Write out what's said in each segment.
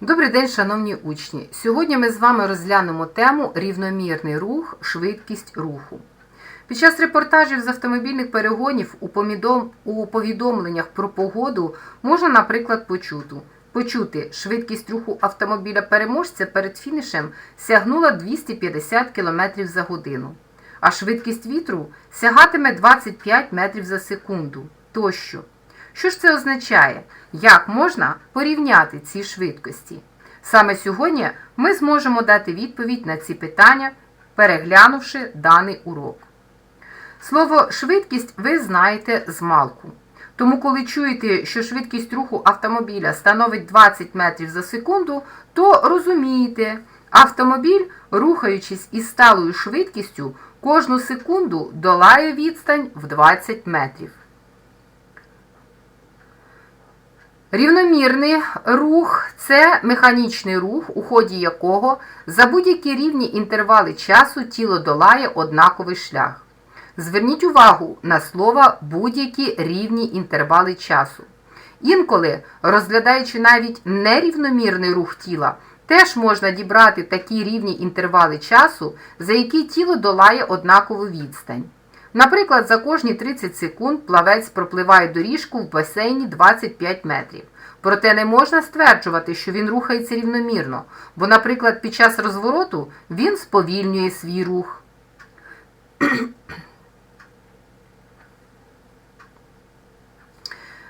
Добрий день, шановні учні! Сьогодні ми з вами розглянемо тему рівномірний рух, швидкість руху. Під час репортажів з автомобільних перегонів у, повідомленнях про погоду можна, наприклад, почути, почути швидкість руху автомобіля переможця перед фінішем сягнула 250 км за годину, а швидкість вітру сягатиме 25 метрів за секунду тощо. Що ж це означає? Як можна порівняти ці швидкості? Саме сьогодні ми зможемо дати відповідь на ці питання, переглянувши даний урок. Слово швидкість ви знаєте з малку. Тому, коли чуєте, що швидкість руху автомобіля становить 20 метрів за секунду, то розумієте, автомобіль, рухаючись із сталою швидкістю, кожну секунду долає відстань в 20 метрів. Рівномірний рух це механічний рух, у ході якого за будь-які рівні інтервали часу тіло долає однаковий шлях. Зверніть увагу на слово будь-які рівні інтервали часу. Інколи, розглядаючи навіть нерівномірний рух тіла, теж можна дібрати такі рівні інтервали часу, за які тіло долає однакову відстань. Наприклад, за кожні 30 секунд плавець пропливає доріжку в басейні 25 метрів. Проте не можна стверджувати, що він рухається рівномірно, бо, наприклад, під час розвороту він сповільнює свій рух.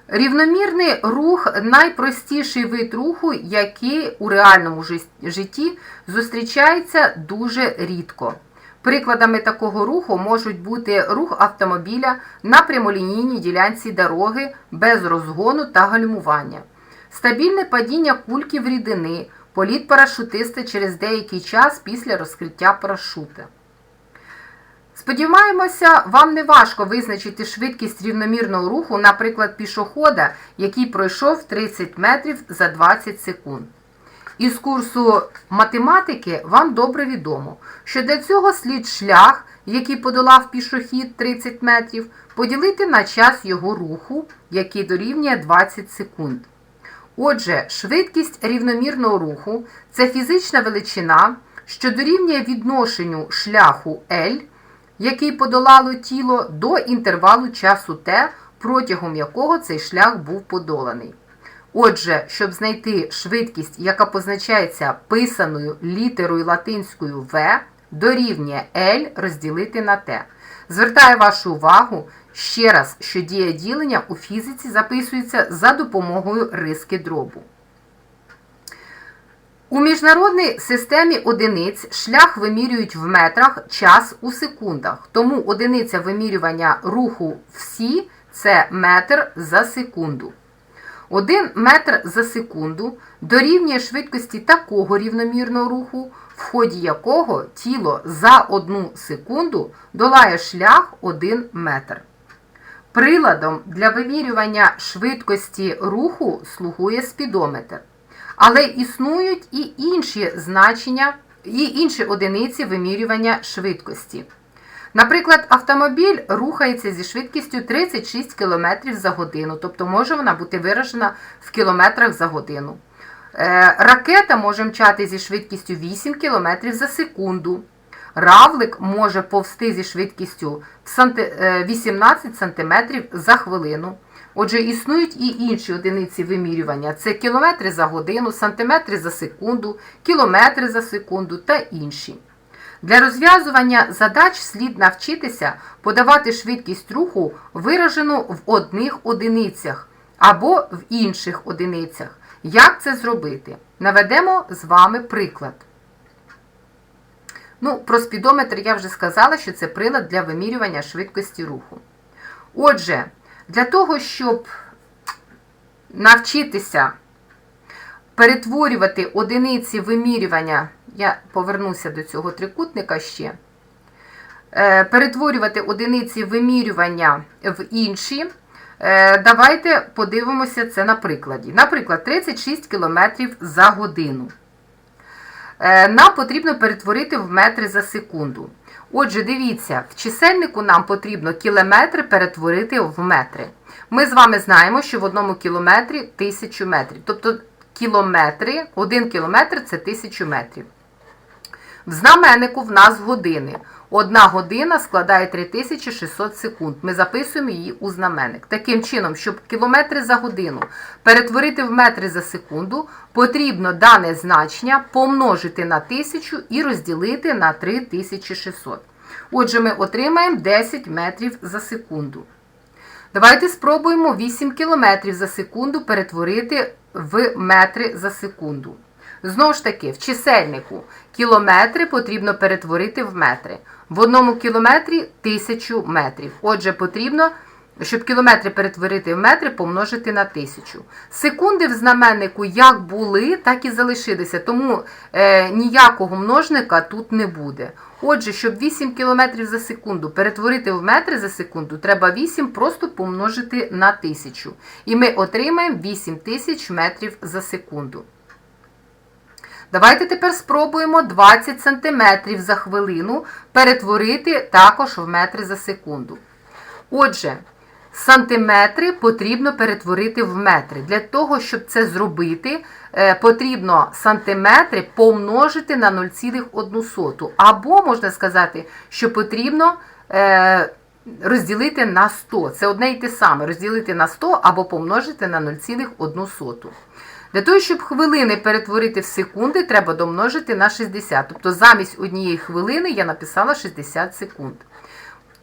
Рівномірний рух найпростіший вид руху, який у реальному житті зустрічається дуже рідко. Прикладами такого руху можуть бути рух автомобіля на прямолінійній ділянці дороги без розгону та гальмування, стабільне падіння кульки в рідини, політ парашутиста через деякий час після розкриття парашута. Сподіваємося, вам не важко визначити швидкість рівномірного руху, наприклад, пішохода, який пройшов 30 метрів за 20 секунд. Із курсу математики вам добре відомо, що для цього слід шлях, який подолав пішохід 30 метрів, поділити на час його руху, який дорівнює 20 секунд. Отже, швидкість рівномірного руху це фізична величина, що дорівнює відношенню шляху L, який подолало тіло, до інтервалу часу T, протягом якого цей шлях був подоланий. Отже, щоб знайти швидкість, яка позначається писаною літерою латинською V, дорівнює L розділити на T. Звертаю вашу увагу ще раз, що дія ділення у фізиці записується за допомогою риски дробу. У міжнародній системі одиниць шлях вимірюють в метрах, час у секундах. Тому одиниця вимірювання руху всі це метр за секунду. Один метр за секунду дорівнює швидкості такого рівномірного руху, в ході якого тіло за одну секунду долає шлях 1 метр. Приладом для вимірювання швидкості руху слугує спідометр. Але існують і інші значення, і інші одиниці вимірювання швидкості. Наприклад, автомобіль рухається зі швидкістю 36 км за годину, тобто може вона бути виражена в кілометрах за годину. Е, Ракета може мчати зі швидкістю 8 км за секунду. Равлик може повсти зі швидкістю в санти- е, 18 см за хвилину. Отже, існують і інші одиниці вимірювання: це кілометри за годину, сантиметри за секунду, кілометри за секунду та інші. Для розв'язування задач слід навчитися подавати швидкість руху, виражену в одних одиницях або в інших одиницях. Як це зробити? Наведемо з вами приклад. Ну, про спідометр я вже сказала, що це прилад для вимірювання швидкості руху. Отже, для того, щоб навчитися перетворювати одиниці вимірювання, я повернуся до цього трикутника ще, е, перетворювати одиниці вимірювання в інші, е, давайте подивимося це на прикладі. Наприклад, 36 км за годину. Е, Нам потрібно перетворити в метри за секунду. Отже, дивіться, в чисельнику нам потрібно кілометри перетворити в метри. Ми з вами знаємо, що в одному кілометрі 1000 метрів. Тобто кілометри. 1 кілометр це 1000 метрів. В знаменнику в нас години. Одна година складає 3600 секунд. Ми записуємо її у знаменник. Таким чином, щоб кілометри за годину перетворити в метри за секунду, потрібно дане значення помножити на 1000 і розділити на 3600. Отже, ми отримаємо 10 метрів за секунду. Давайте спробуємо 8 км за секунду перетворити в метри за секунду. Знову ж таки, в чисельнику кілометри потрібно перетворити в метри. В одному кілометрі 1000 метрів. Отже, потрібно, щоб кілометри перетворити в метри, помножити на 1000. Секунди в знаменнику як були, так і залишилися. Тому е, ніякого множника тут не буде. Отже, щоб 8 км за секунду перетворити в метри за секунду, треба 8 просто помножити на 1000. І ми отримаємо 8000 метрів за секунду. Давайте тепер спробуємо 20 см за хвилину перетворити також в метри за секунду. Отже, сантиметри потрібно перетворити в метри. Для того, щоб це зробити, е, потрібно сантиметри помножити на 0,1. Або, можна сказати, що потрібно е, розділити на 100. Це одне і те саме. Розділити на 100 або помножити на 0,1. Для того, щоб хвилини перетворити в секунди, треба домножити на 60. Тобто замість однієї хвилини я написала 60 секунд.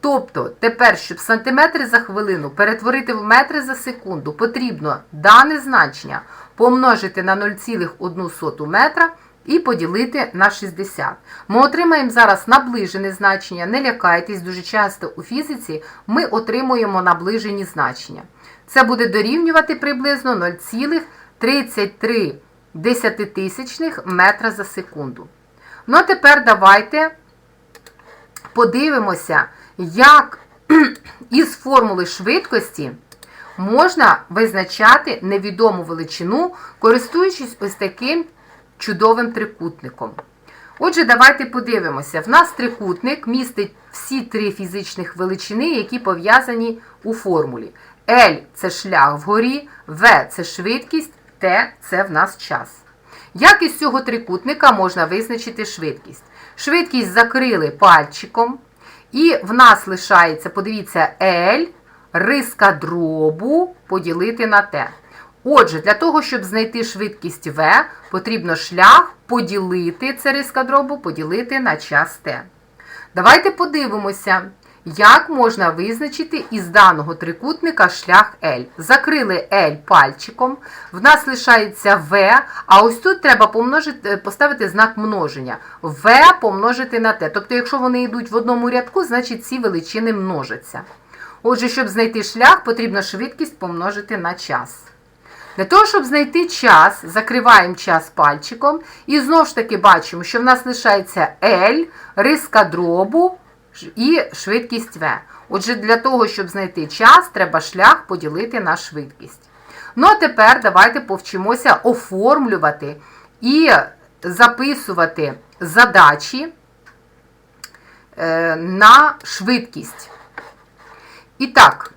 Тобто, тепер, щоб сантиметри за хвилину перетворити в метри за секунду, потрібно дане значення помножити на 0,1 метра і поділити на 60. Ми отримаємо зараз наближене значення. Не лякайтесь, дуже часто у фізиці ми отримуємо наближені значення. Це буде дорівнювати приблизно 0,33 десятитисячних метра за секунду. Ну, а тепер давайте подивимося, як із формули швидкості можна визначати невідому величину, користуючись ось таким чудовим трикутником. Отже, давайте подивимося. В нас трикутник містить всі три фізичних величини, які пов'язані у формулі. L це шлях вгорі, V це швидкість, T це в нас час. Як із цього трикутника можна визначити швидкість? Швидкість закрили пальчиком, і в нас лишається, подивіться, L, риска дробу поділити на T. Отже, для того, щоб знайти швидкість V, потрібно шлях поділити це риска дробу, поділити на час T. Давайте подивимося, як можна визначити із даного трикутника шлях L. Закрили L пальчиком, в нас лишається V, а ось тут треба помножити, поставити знак множення. V помножити на T. Тобто, якщо вони йдуть в одному рядку, значить ці величини множаться. Отже, щоб знайти шлях, потрібно швидкість помножити на час. Для того, щоб знайти час, закриваємо час пальчиком. І знову ж таки бачимо, що в нас лишається L, риска дробу і швидкість V. Отже, для того, щоб знайти час, треба шлях поділити на швидкість. Ну, а тепер давайте повчимося оформлювати і записувати задачі е, на швидкість. І так,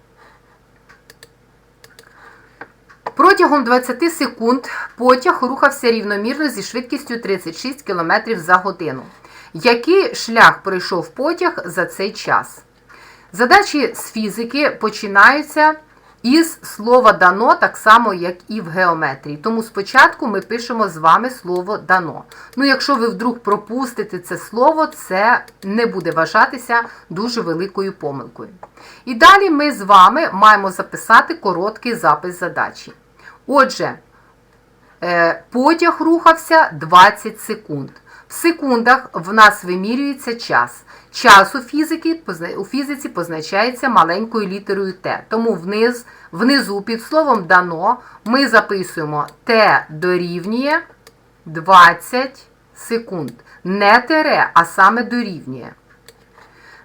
Протягом 20 секунд потяг рухався рівномірно зі швидкістю 36 км за годину. Який шлях пройшов потяг за цей час? Задачі з фізики починаються із слова дано, так само, як і в геометрії. Тому спочатку ми пишемо з вами слово дано. Ну, якщо ви вдруг пропустите це слово, це не буде вважатися дуже великою помилкою. І далі ми з вами маємо записати короткий запис задачі. Отже, е, потяг рухався 20 секунд. В секундах в нас вимірюється час. Час у, фізики, у фізиці позначається маленькою літерою Т. Тому вниз, внизу під словом дано ми записуємо Т дорівнює 20 секунд. Не тере, а саме дорівнює.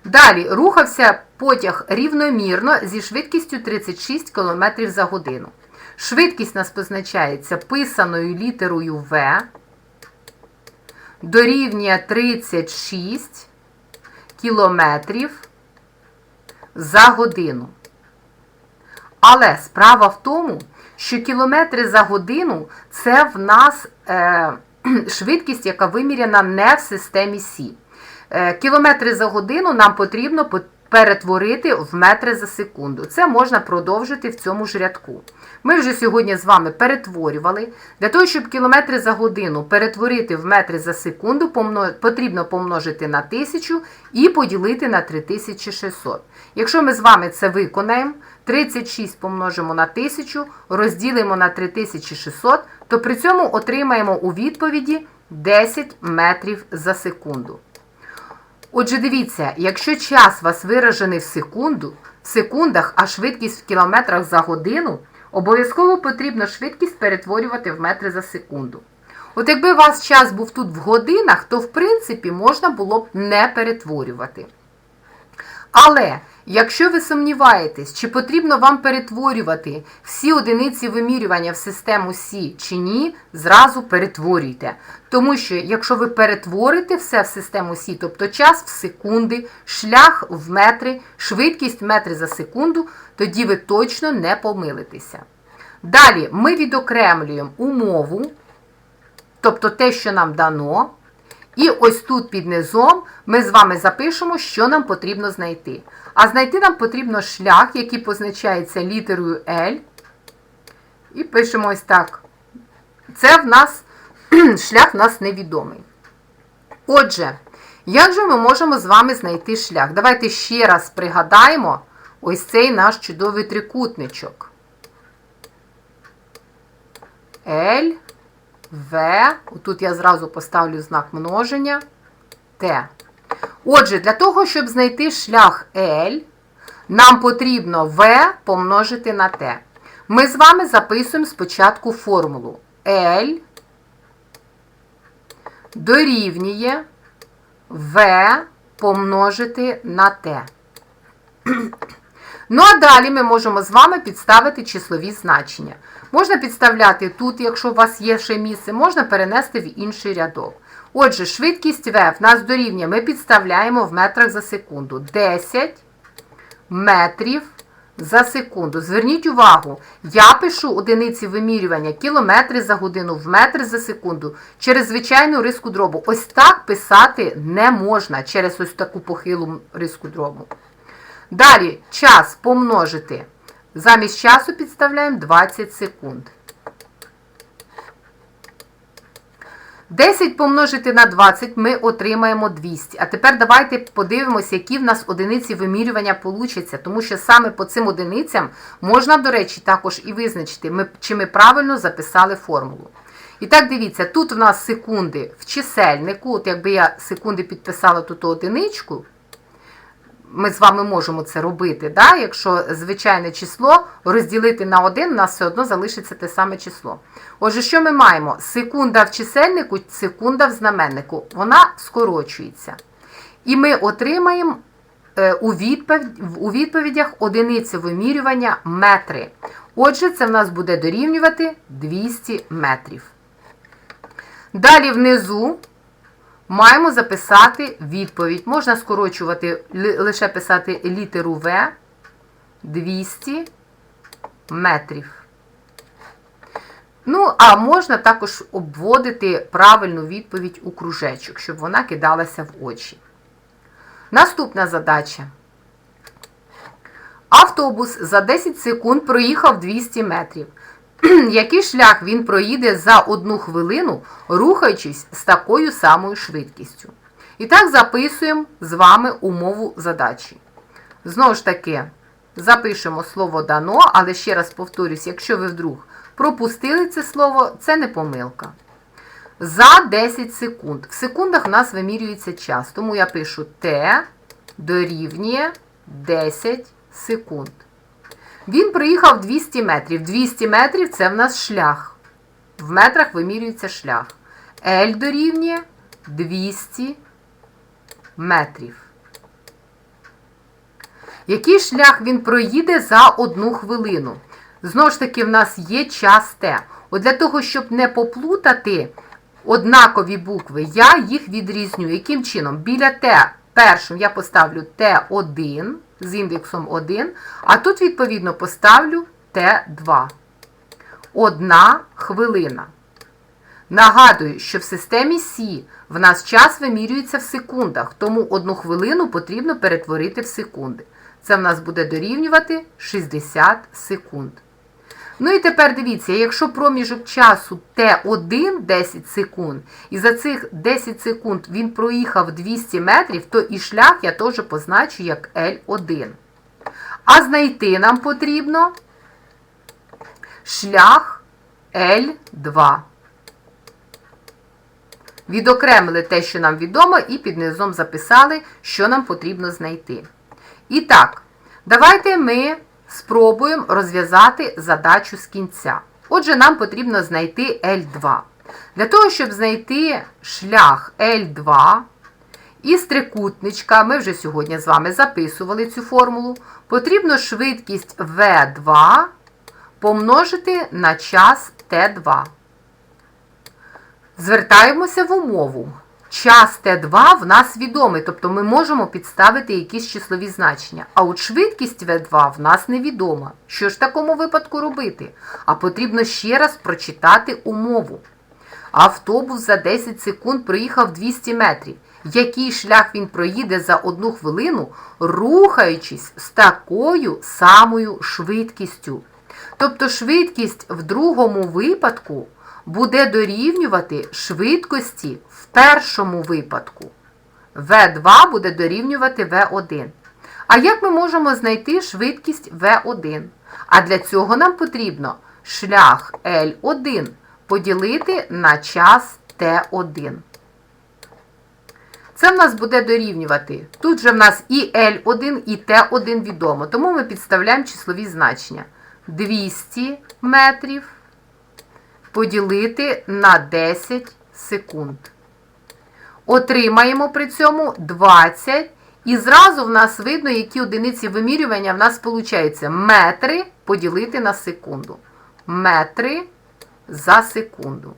Далі рухався потяг рівномірно зі швидкістю 36 км за годину. Швидкість нас позначається писаною літерою В, дорівнює 36 кілометрів за годину. Але справа в тому, що кілометри за годину це в нас е, швидкість, яка виміряна не в системі Сі. Е, кілометри за годину нам потрібно по- перетворити в метри за секунду. Це можна продовжити в цьому ж рядку. Ми вже сьогодні з вами перетворювали. Для того, щоб кілометри за годину перетворити в метри за секунду, потрібно помножити на 1000 і поділити на 3600. Якщо ми з вами це виконаємо, 36 помножимо на 1000, розділимо на 3600, то при цьому отримаємо у відповіді 10 метрів за секунду. Отже, дивіться, якщо час вас виражений в секунду, в секундах, а швидкість в кілометрах за годину, обов'язково потрібно швидкість перетворювати в метри за секунду. От якби у вас час був тут в годинах, то в принципі можна було б не перетворювати. Але якщо ви сумніваєтесь, чи потрібно вам перетворювати всі одиниці вимірювання в систему Сі чи ні, зразу перетворюйте. Тому що якщо ви перетворите все в систему Сі, тобто час в секунди, шлях в метри, швидкість в метри за секунду, тоді ви точно не помилитеся. Далі ми відокремлюємо умову, тобто те, що нам дано. І ось тут під низом ми з вами запишемо, що нам потрібно знайти. А знайти нам потрібно шлях, який позначається літерою L. І пишемо ось так. Це в нас шлях в нас невідомий. Отже, як же ми можемо з вами знайти шлях? Давайте ще раз пригадаємо ось цей наш чудовий трикутничок. L. В, тут я зразу поставлю знак множення, Т. Отже, для того, щоб знайти шлях L, нам потрібно В помножити на Т. Ми з вами записуємо спочатку формулу L дорівнює В помножити на Т. Ну, а далі ми можемо з вами підставити числові значення. Можна підставляти тут, якщо у вас є ще місце, можна перенести в інший рядок. Отже, швидкість В в нас дорівнює, ми підставляємо в метрах за секунду. 10 метрів за секунду. Зверніть увагу, я пишу одиниці вимірювання кілометри за годину в метри за секунду через звичайну риску дробу. Ось так писати не можна через ось таку похилу риску дробу. Далі час помножити. Замість часу підставляємо 20 секунд. 10 помножити на 20 ми отримаємо 200. А тепер давайте подивимося, які в нас одиниці вимірювання получаться, тому що саме по цим одиницям можна, до речі, також і визначити, чи ми правильно записали формулу. І так, дивіться, тут в нас секунди в чисельнику, от якби я секунди підписала тут одиничку, ми з вами можемо це робити. Да? Якщо звичайне число розділити на 1, у нас все одно залишиться те саме число. Отже, що ми маємо? Секунда в чисельнику, секунда в знаменнику. Вона скорочується. І ми отримаємо е, у, відповідь, у відповідях одиниці вимірювання метри. Отже, це в нас буде дорівнювати 200 метрів. Далі внизу маємо записати відповідь. Можна скорочувати, лише писати літеру В 200 метрів. Ну, а можна також обводити правильну відповідь у кружечок, щоб вона кидалася в очі. Наступна задача. Автобус за 10 секунд проїхав 200 метрів. Який шлях він проїде за одну хвилину, рухаючись з такою самою швидкістю? І так записуємо з вами умову задачі. Знову ж таки, запишемо слово дано, але ще раз повторюсь, якщо ви вдруг пропустили це слово, це не помилка. За 10 секунд. В секундах в нас вимірюється час, тому я пишу Т дорівнює 10 секунд. Він проїхав 200 метрів. 200 метрів це в нас шлях. В метрах вимірюється шлях. L дорівнює 200 метрів. Який шлях він проїде за одну хвилину? Знову ж таки, в нас є час Т. От для того, щоб не поплутати однакові букви, я їх відрізню. Яким чином? Біля Т першим я поставлю Т1 з індексом 1, а тут, відповідно, поставлю Т2. Одна хвилина. Нагадую, що в системі Сі в нас час вимірюється в секундах, тому одну хвилину потрібно перетворити в секунди. Це в нас буде дорівнювати 60 секунд. Ну і тепер дивіться, якщо проміжок часу Т1 10 секунд, і за цих 10 секунд він проїхав 200 метрів, то і шлях я теж позначу як L1. А знайти нам потрібно шлях L2. Відокремили те, що нам відомо, і під низом записали, що нам потрібно знайти. І так, давайте ми спробуємо розв'язати задачу з кінця. Отже, нам потрібно знайти L2. Для того, щоб знайти шлях L2 із трикутничка, ми вже сьогодні з вами записували цю формулу, потрібно швидкість V2 помножити на час T2. Звертаємося в умову. Час Т2 в нас відомий, тобто ми можемо підставити якісь числові значення. А от швидкість В2 в нас невідома. Що ж в такому випадку робити? А потрібно ще раз прочитати умову. Автобус за 10 секунд проїхав 200 метрів. Який шлях він проїде за одну хвилину, рухаючись з такою самою швидкістю? Тобто швидкість в другому випадку буде дорівнювати швидкості в першому випадку. В2 буде дорівнювати В1. А як ми можемо знайти швидкість В1? А для цього нам потрібно шлях L1 поділити на час T1. Це в нас буде дорівнювати. Тут же в нас і L1, і T1 відомо, тому ми підставляємо числові значення. 200 метрів поділити на 10 секунд. Отримаємо при цьому 20. І зразу в нас видно, які одиниці вимірювання в нас виходить. Метри поділити на секунду. Метри за секунду.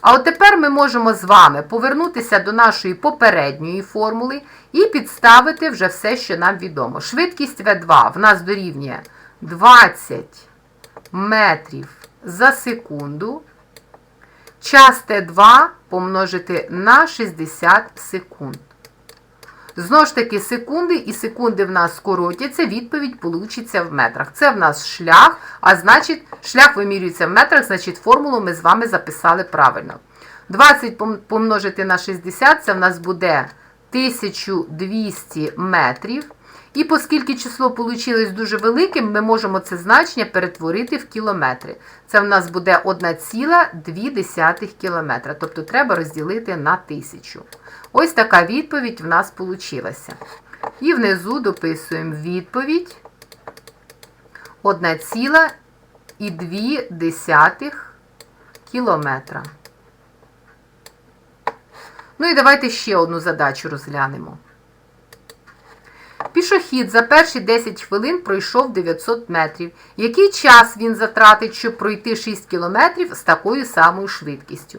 А от тепер ми можемо з вами повернутися до нашої попередньої формули і підставити вже все, що нам відомо. Швидкість В2 в нас дорівнює 20 метрів за секунду. Час Т2 помножити на 60 секунд. Знову ж таки, секунди і секунди в нас скоротяться, відповідь получиться в метрах. Це в нас шлях, а значить, шлях вимірюється в метрах, значить, формулу ми з вами записали правильно. 20 помножити на 60, це в нас буде 1200 метрів. І оскільки число вийшло дуже великим, ми можемо це значення перетворити в кілометри. Це в нас буде 1,2 кілометра. Тобто треба розділити на 1000. Ось така відповідь в нас вийшла. І внизу дописуємо відповідь 1,2 кілометра. Ну і давайте ще одну задачу розглянемо. Пішохід за перші 10 хвилин пройшов 900 метрів. Який час він затратить, щоб пройти 6 кілометрів з такою самою швидкістю?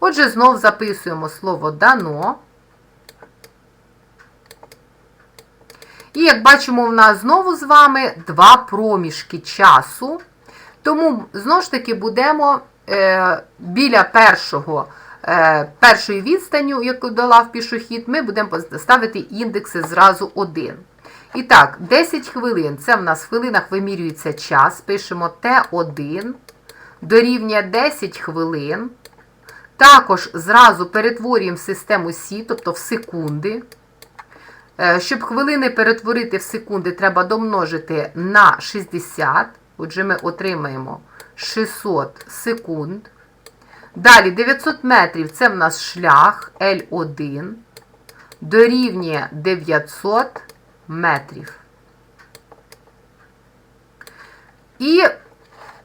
Отже, знов записуємо слово дано. І як бачимо, в нас знову з вами два проміжки часу. Тому, знову ж таки, будемо е, біля першого, е, першої відстані, яку долав пішохід, ми будемо ставити індекси зразу 1. І так, 10 хвилин. Це в нас в хвилинах вимірюється час. Пишемо Т1 дорівнює 10 хвилин. Також зразу перетворюємо систему Сі, тобто в секунди. Е, щоб хвилини перетворити в секунди, треба домножити на 60. Отже, ми отримаємо 600 секунд. Далі 900 метрів це в нас шлях L1. Дорівнює 900 метрів. І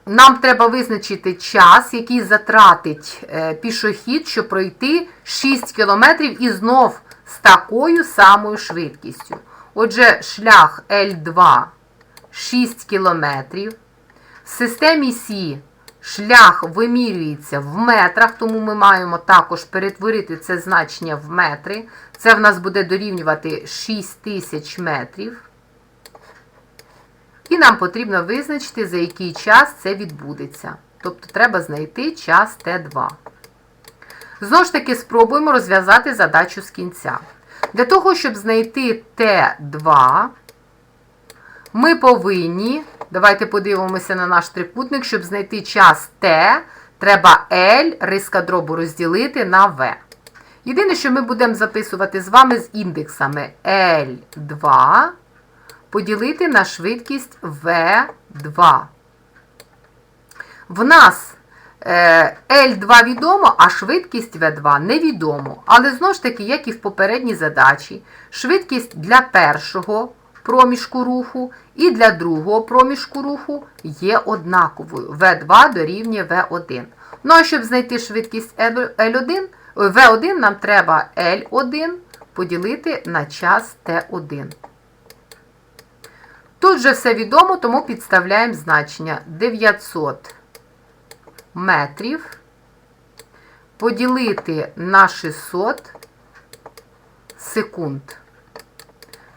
нам треба визначити час, який затратить е, пішохід, щоб пройти 6 кілометрів і знов з такою самою швидкістю. Отже, шлях L2 6 кілометрів. В системі Сі шлях вимірюється в метрах, тому ми маємо також перетворити це значення в метри. Це в нас буде дорівнювати 6000 метрів. І нам потрібно визначити, за який час це відбудеться. Тобто треба знайти час Т2. Знову ж таки, спробуємо розв'язати задачу з кінця. Для того, щоб знайти Т2, ми повинні, давайте подивимося на наш трикутник, щоб знайти час Т, треба L риска дробу розділити на В. Єдине, що ми будемо записувати з вами з індексами L2 поділити на швидкість V2. В нас е, L2 відомо, а швидкість V2 невідомо. Але знову ж таки, як і в попередній задачі, швидкість для першого проміжку руху і для другого проміжку руху є однаковою. V2 дорівнює V1. Ну а щоб знайти швидкість L1, V1 нам треба L1 поділити на час T1. Тут же все відомо, тому підставляємо значення 900 метрів поділити на 600 секунд.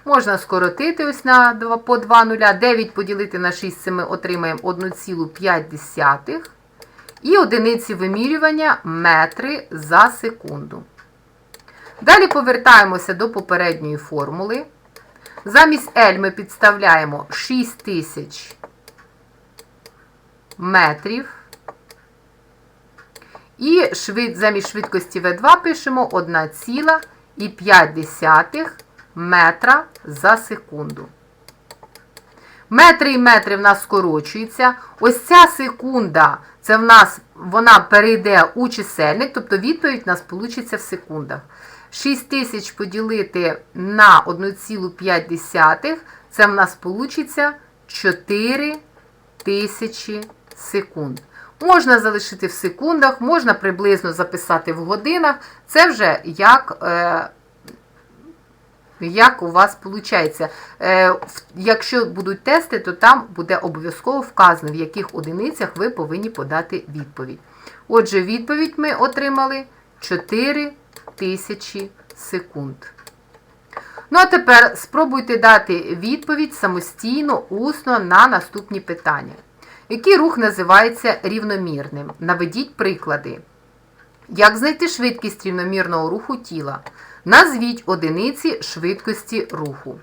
Можна скоротити ось на 2, по 2 нуля. 9 поділити на 6 це ми отримаємо 1,5. І одиниці вимірювання метри за секунду. Далі повертаємося до попередньої формули. Замість L ми підставляємо 6000 метрів. І замість швидкості V2 пишемо 1,5 метра за секунду. Метри і метри в нас скорочуються. Ось ця секунда, це в нас вона перейде у чисельник, тобто відповідь у нас вийде в секундах. 6 тисяч поділити на 1,5, це в нас вийде 4 тисячі секунд. Можна залишити в секундах, можна приблизно записати в годинах. Це вже як е, як у вас виходить. Е, якщо будуть тести, то там буде обов'язково вказано, в яких одиницях ви повинні подати відповідь. Отже, відповідь ми отримали 4 тисячі секунд. Ну, а тепер спробуйте дати відповідь самостійно, усно на наступні питання. Який рух називається рівномірним? Наведіть приклади. Як знайти швидкість рівномірного руху тіла? Назвіть одиниці швидкості руху.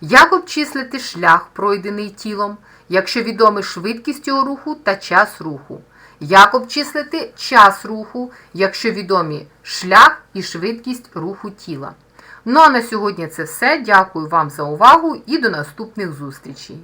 Як обчислити шлях, пройдений тілом, якщо відомі швидкість його руху та час руху? Як обчислити час руху, якщо відомі шлях і швидкість руху тіла? Ну а на сьогодні це все. Дякую вам за увагу і до наступних зустрічей!